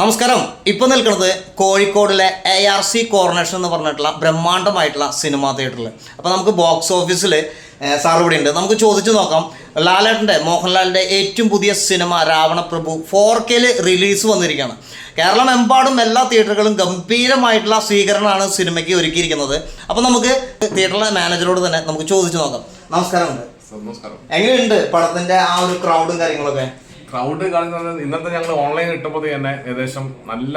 നമസ്കാരം. ഇപ്പൊ നിൽക്കുന്നത് കോഴിക്കോടിലെ എ ആർ സി കോർണേഷൻ എന്ന് പറഞ്ഞിട്ടുള്ള ബ്രഹ്മാണ്ടമായിട്ടുള്ള സിനിമാ തിയേറ്ററിൽ അപ്പോൾ നമുക്ക് ബോക്സ് ഓഫീസിൽ സാർ ഇവിടെ ഉണ്ട്. നമുക്ക് ചോദിച്ചു നോക്കാം. ലാലേട്ടന്റെ മോഹൻലാലിന്റെ ഏറ്റവും പുതിയ സിനിമ രാവണപ്രഭു ഫോർ കെയിൽ റിലീസ് വന്നിരിക്കുകയാണ്. കേരളം കേരളമെമ്പാടും എല്ലാ തിയേറ്ററുകളും ഗംഭീരമായിട്ടുള്ള സ്വീകരണമാണ് സിനിമയ്ക്ക് ഒരുക്കിയിരിക്കുന്നത്. അപ്പോൾ നമുക്ക് തിയേറ്ററിലെ മാനേജറോട് തന്നെ നമുക്ക് ചോദിച്ചു നോക്കാം. നമസ്കാരമുണ്ട് സർ, നമസ്കാരം. എങ്ങനെയുണ്ട് പടത്തിന്റെ ആ ഒരു ക്രൗഡും കാര്യങ്ങളൊക്കെ? ക്രൗഡ് കാണുന്നത് ഇന്നത്തെ ഞങ്ങൾ ഓൺലൈൻ ഇട്ടപ്പോൾ തന്നെ ഏകദേശം നല്ല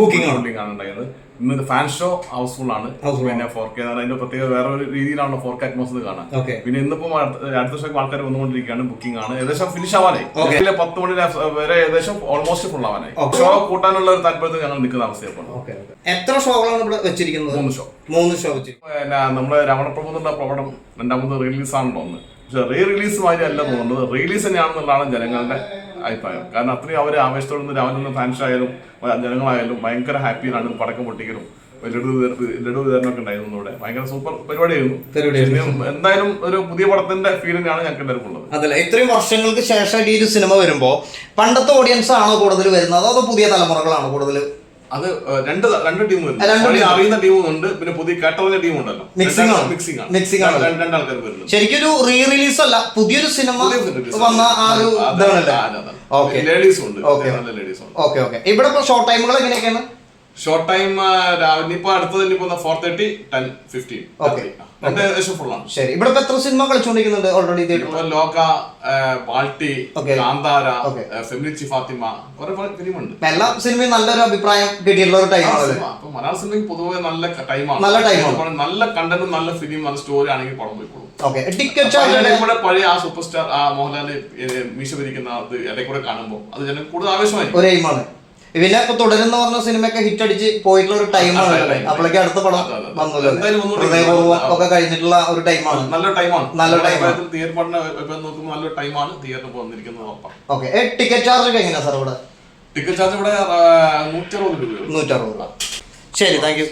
ബുക്കിംഗ് ബുക്കിംഗ് ആണ്. ഉണ്ടായത്. ഇന്ന് ഫാൻ ഷോ ഹൗസ്ഫുൾ ആണ്. പിന്നെ ഫോർ കെ അതിന്റെ പ്രത്യേക വേറെ ഒരു രീതിയിലാണ് ഫോർ കെ അറ്റ്മോസ്ഫിയർ കാണാൻ. പിന്നെ ഇന്നിപ്പോ അടുത്ത ഷോക്ക് ആൾക്കാർ വന്നുകൊണ്ടിരിക്കുകയാണ് ബുക്കിംഗ് ആണ്. ഏകദേശം ഫിനിഷ് ആവാനായി. പത്ത് മണി വരെ ഏകദേശം ഓൾമോസ്റ്റ് ഫുൾ ആവാനായി. ഷോ കൂട്ടാനുള്ള ഒരു താല്പര്യത്തിൽ ഞങ്ങൾ നിൽക്കുന്ന അവസ്ഥയാണ് എത്ര ഷോകളാണ് ഇവിടെ വെച്ചിരിക്കുന്നത്? മൂന്ന് ഷോ മൂന്ന് ഷോ വെച്ചിരിക്കും പിന്നെ നമ്മുടെ രമണപ്രഭു എന്നുള്ള പടം രണ്ടാമത് റിലീസ് ആണല്ലോ തോന്നുന്നു പക്ഷെ റീ റിലീസ് മാതിരി അല്ല തോന്നുന്നത് റിലീസ് തന്നെയാണെന്നുള്ളതാണ് ജനങ്ങളുടെ അഭിപ്രായം. കാരണം അത്രയും അവർ ആവേശത്തോടെ നിന്ന് രാവിലെ നിന്ന് ഫാൻസ് ആയാലും ജനങ്ങളായാലും ഭയങ്കര ഹാപ്പിയിലാണ് പടക്കം പൊട്ടിക്കലും. ലഡു ലഡു വിതരണമൊക്കെ ഉണ്ടായിരുന്നു ഇവിടെ. ഭയങ്കര സൂപ്പർ പരിപാടിയായിരുന്നു. പരിപാടിയായിരുന്നു. എന്തായാലും ഒരു പുതിയ പടത്തിന്റെ ഫീലിംഗ് ആണ് ഞങ്ങൾക്ക് എല്ലാവർക്കും ഉള്ളത്. അതല്ല ഇത്രയും വർഷങ്ങൾക്ക് ശേഷം ഈ ഒരു സിനിമ വരുമ്പോൾ പണ്ടത്തെ ഓഡിയൻസ് ആണോ കൂടുതൽ വരുന്നത്? അതോ പുതിയ തലമുറകളാണോ കൂടുതൽ അത് രണ്ട് രണ്ട് ടീമും അറിയുന്ന ടീമും. ഉണ്ട് പിന്നെ പുതിയ കേട്ടറിഞ്ഞ ടീം ഉണ്ടല്ലോ മിക്സിംഗ് ആണ്. മിക്സിംഗ് ആണ്. മിക്സിംഗ് ആണ്. രണ്ട്- രണ്ടാൾക്കാർ വരുന്നത് ശരിക്കും ഒരു റീ റിലീസ് അല്ല പുതിയൊരു സിനിമ വന്ന ആ ഒരു. ഇതാണല്ലേ. ഓക്കെ ലേഡീസ് ഉണ്ട്. നല്ല ലേഡീസും ഉണ്ട്. ഓക്കെ ഓക്കെ ഇവിടെ ഇപ്പൊ ഷോർട്ട് ടൈമുകൾ എങ്ങനെയൊക്കെയാണ് ഷോർട്ട് ടൈം ഇനിയിപ്പോ അടുത്തത് ഇനിയിപ്പോ ഫോർ തേർട്ടി ടെൻ ഫിഫ്റ്റീൻ. രണ്ട് ഏകദേശം full ആണ്. ശരി. ഇവിടെ എത്ര സിനിമ കളിച്ചുകൊണ്ടിരിക്കുന്നുണ്ട് ഓൾറെഡി ലോക പാൾട്ടി. കാന്താര ഫെമിനിച്ചി ഫാത്തിമ കുറെ ഫിലിം ഉണ്ട് എല്ലാ സിനിമയും നല്ലൊരു അഭിപ്രായം കിട്ടിയിട്ടുള്ള ഒരു ടൈമാണല്ലേ അപ്പൊ മലയാള സിനിമയ്ക്ക് പൊതുവെ നല്ല ടൈമാണ് നല്ല ടൈമാണ് നല്ല കണ്ടന്റും നല്ല ഫിലിം നല്ല സ്റ്റോറി ആണെങ്കിൽ പടം പോയിക്കോളും. കൂടെ പഴയ ആ സൂപ്പർ സ്റ്റാർ ആ മോഹൻലാൽ മീശ ഭരിക്കുന്ന അത് ഇടയിൽ കൂടെ കാണുമ്പോൾ അത് ജനം കൂടുതൽ എയിമാണ് പിന്നെ ഇപ്പൊ തുടരുന്ന പറഞ്ഞ സിനിമയൊക്കെ ഹിറ്റ് അടിച്ച് പോയിട്ടുള്ള ഒരു ടൈമാണ്. അപ്പോഴേക്ക് അടുത്ത പടം ഹൃദയപൂർവം ഒക്കെ കഴിഞ്ഞിട്ടുള്ള ഒരു ടൈമാണ് നല്ല ടൈമാണ് നല്ല ടൈമാണ്. തിയേറ്റർ പഠനം നോക്കുമ്പോൾ ടൈമാണ് തിയേറ്ററിൽ വന്നിരിക്കുന്നത് ഉറപ്പാണ് ഓക്കെ ടിക്കറ്റ് ചാർജ് ഒക്കെ എങ്ങനെയാ സാർ ഇവിടെ? ടിക്കറ്റ് ചാർജ് ഇവിടെ നൂറ്റി അറുപത് രൂപയുള്ളൂ നൂറ്ററുപത് രൂപ. ശരി താങ്ക് യു